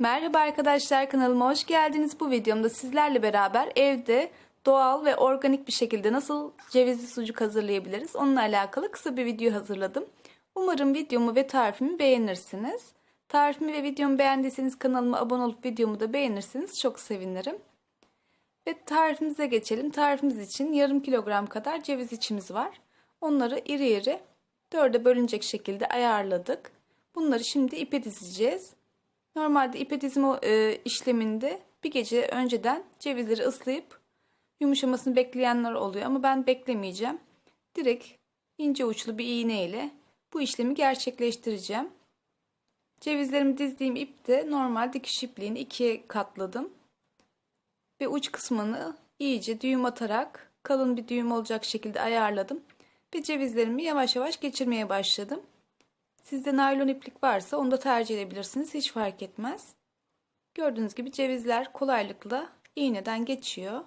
Merhaba arkadaşlar kanalıma hoş geldiniz. Bu videomda sizlerle beraber evde doğal ve organik bir şekilde nasıl cevizli sucuk hazırlayabiliriz onunla alakalı kısa bir video hazırladım. Umarım videomu ve tarifimi beğenirsiniz. Tarifimi ve videomu beğendiyseniz kanalıma abone olup videomu da beğenirseniz çok sevinirim. Ve tarifimize geçelim. Tarifimiz için yarım kilogram kadar ceviz içimiz var. Onları iri iri dörde bölünecek şekilde ayarladık. Bunları şimdi ipe dizeceğiz. Normalde ipe dizme e, işleminde bir gece önceden cevizleri ıslayıp yumuşamasını bekleyenler oluyor ama ben beklemeyeceğim. Direkt ince uçlu bir iğne ile bu işlemi gerçekleştireceğim. Cevizlerimi dizdiğim ipte normal dikiş ipliğini ikiye katladım. Ve uç kısmını iyice düğüm atarak kalın bir düğüm olacak şekilde ayarladım. Ve cevizlerimi yavaş yavaş geçirmeye başladım. Sizde naylon iplik varsa onu da tercih edebilirsiniz. Hiç fark etmez. Gördüğünüz gibi cevizler kolaylıkla iğneden geçiyor.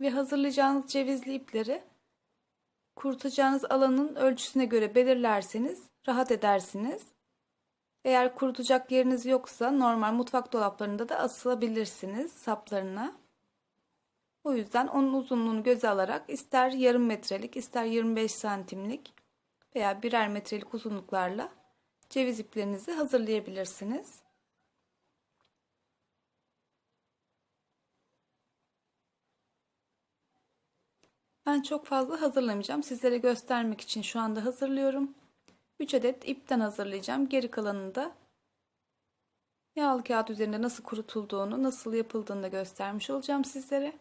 Ve hazırlayacağınız cevizli ipleri kurutacağınız alanın ölçüsüne göre belirlerseniz rahat edersiniz. Eğer kurutacak yeriniz yoksa normal mutfak dolaplarında da asılabilirsiniz saplarına. O yüzden onun uzunluğunu göze alarak ister yarım metrelik ister 25 santimlik veya birer metrelik uzunluklarla ceviz iplerinizi hazırlayabilirsiniz. Ben çok fazla hazırlamayacağım. Sizlere göstermek için şu anda hazırlıyorum. 3 adet ipten hazırlayacağım. Geri kalanını da yağlı kağıt üzerinde nasıl kurutulduğunu, nasıl yapıldığını da göstermiş olacağım sizlere.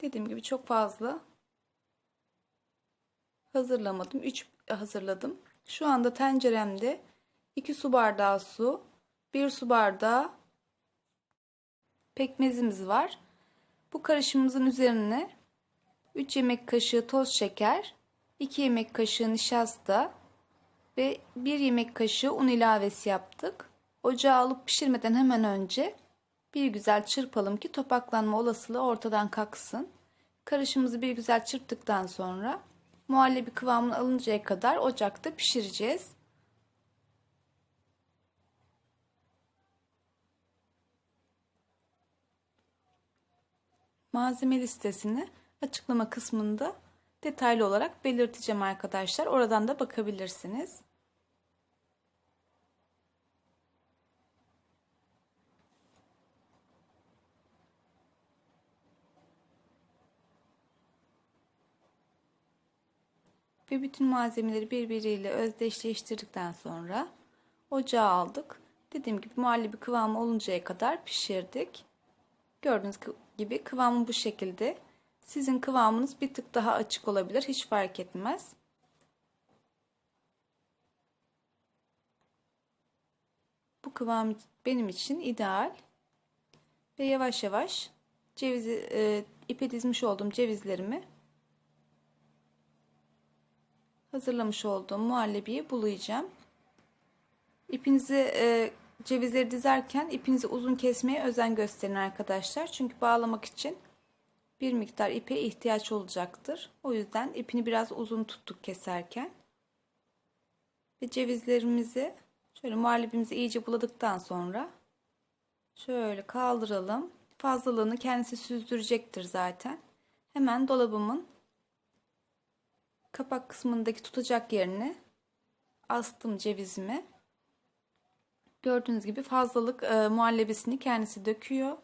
Dediğim gibi çok fazla hazırlamadım. 3 hazırladım. Şu anda tenceremde 2 su bardağı su, 1 su bardağı pekmezimiz var. Bu karışımımızın üzerine 3 yemek kaşığı toz şeker, 2 yemek kaşığı nişasta ve 1 yemek kaşığı un ilavesi yaptık. Ocağa alıp pişirmeden hemen önce bir güzel çırpalım ki topaklanma olasılığı ortadan kalksın. Karışımımızı bir güzel çırptıktan sonra muhallebi kıvamını alıncaya kadar ocakta pişireceğiz. Malzeme listesini açıklama kısmında detaylı olarak belirteceğim arkadaşlar. Oradan da bakabilirsiniz. Ve bütün malzemeleri birbiriyle özdeşleştirdikten sonra ocağa aldık. Dediğim gibi muhallebi kıvamı oluncaya kadar pişirdik. Gördüğünüz gibi kıvamı bu şekilde. Sizin kıvamınız bir tık daha açık olabilir. Hiç fark etmez. Bu kıvam benim için ideal. Ve yavaş yavaş cevizi e, ipe dizmiş olduğum cevizlerimi hazırlamış olduğum muhallebiyi bulayacağım. İpinizi e, cevizleri dizerken ipinizi uzun kesmeye özen gösterin arkadaşlar. Çünkü bağlamak için bir miktar ipe ihtiyaç olacaktır. O yüzden ipini biraz uzun tuttuk keserken. Ve cevizlerimizi şöyle muhallebimizi iyice buladıktan sonra şöyle kaldıralım. Fazlalığını kendisi süzdürecektir zaten. Hemen dolabımın kapak kısmındaki tutacak yerine astım cevizimi. Gördüğünüz gibi fazlalık e, muhallebisini kendisi döküyor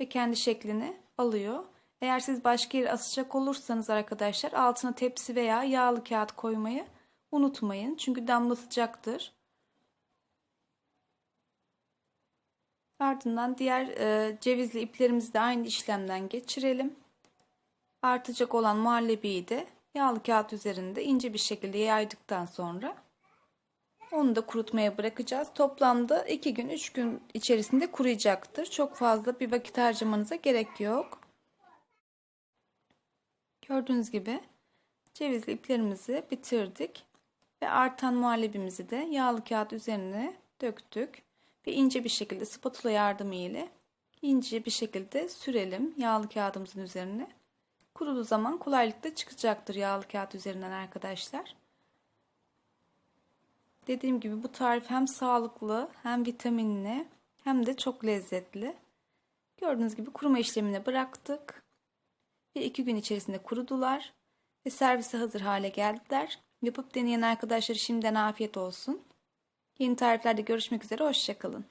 ve kendi şeklini alıyor. Eğer siz başka yere asacak olursanız arkadaşlar altına tepsi veya yağlı kağıt koymayı unutmayın. Çünkü damlatacaktır. Ardından diğer e, cevizli iplerimizi de aynı işlemden geçirelim. Artacak olan muhallebiyi de yağlı kağıt üzerinde ince bir şekilde yaydıktan sonra onu da kurutmaya bırakacağız. Toplamda 2 gün 3 gün içerisinde kuruyacaktır. Çok fazla bir vakit harcamanıza gerek yok. Gördüğünüz gibi cevizli iplerimizi bitirdik. Ve artan muhallebimizi de yağlı kağıt üzerine döktük. Ve ince bir şekilde spatula yardımı ile ince bir şekilde sürelim yağlı kağıdımızın üzerine. Kuruduğu zaman kolaylıkla çıkacaktır yağlı kağıt üzerinden arkadaşlar. Dediğim gibi bu tarif hem sağlıklı hem vitaminli hem de çok lezzetli. Gördüğünüz gibi kuruma işlemini bıraktık. Bir iki gün içerisinde kurudular ve servise hazır hale geldiler. Yapıp deneyen arkadaşlar şimdiden afiyet olsun. Yeni tariflerde görüşmek üzere, hoşçakalın.